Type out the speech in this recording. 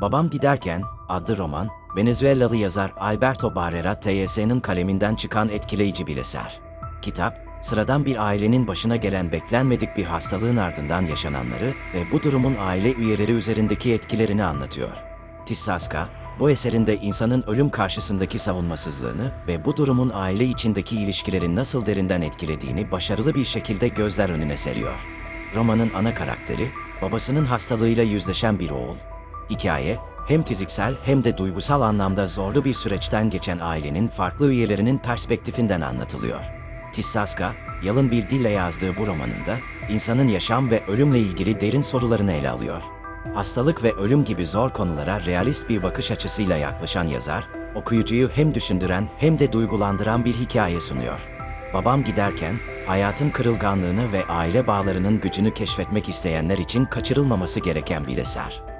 Babam Giderken adlı roman, Venezuelalı yazar Alberto Barrera TYS'nin kaleminden çıkan etkileyici bir eser. Kitap, sıradan bir ailenin başına gelen beklenmedik bir hastalığın ardından yaşananları ve bu durumun aile üyeleri üzerindeki etkilerini anlatıyor. Tissaska, bu eserinde insanın ölüm karşısındaki savunmasızlığını ve bu durumun aile içindeki ilişkileri nasıl derinden etkilediğini başarılı bir şekilde gözler önüne seriyor. Romanın ana karakteri, babasının hastalığıyla yüzleşen bir oğul. Hikaye, hem fiziksel hem de duygusal anlamda zorlu bir süreçten geçen ailenin farklı üyelerinin perspektifinden anlatılıyor. Tissaska, yalın bir dille yazdığı bu romanında, insanın yaşam ve ölümle ilgili derin sorularını ele alıyor. Hastalık ve ölüm gibi zor konulara realist bir bakış açısıyla yaklaşan yazar, okuyucuyu hem düşündüren hem de duygulandıran bir hikaye sunuyor. Babam giderken, hayatın kırılganlığını ve aile bağlarının gücünü keşfetmek isteyenler için kaçırılmaması gereken bir eser.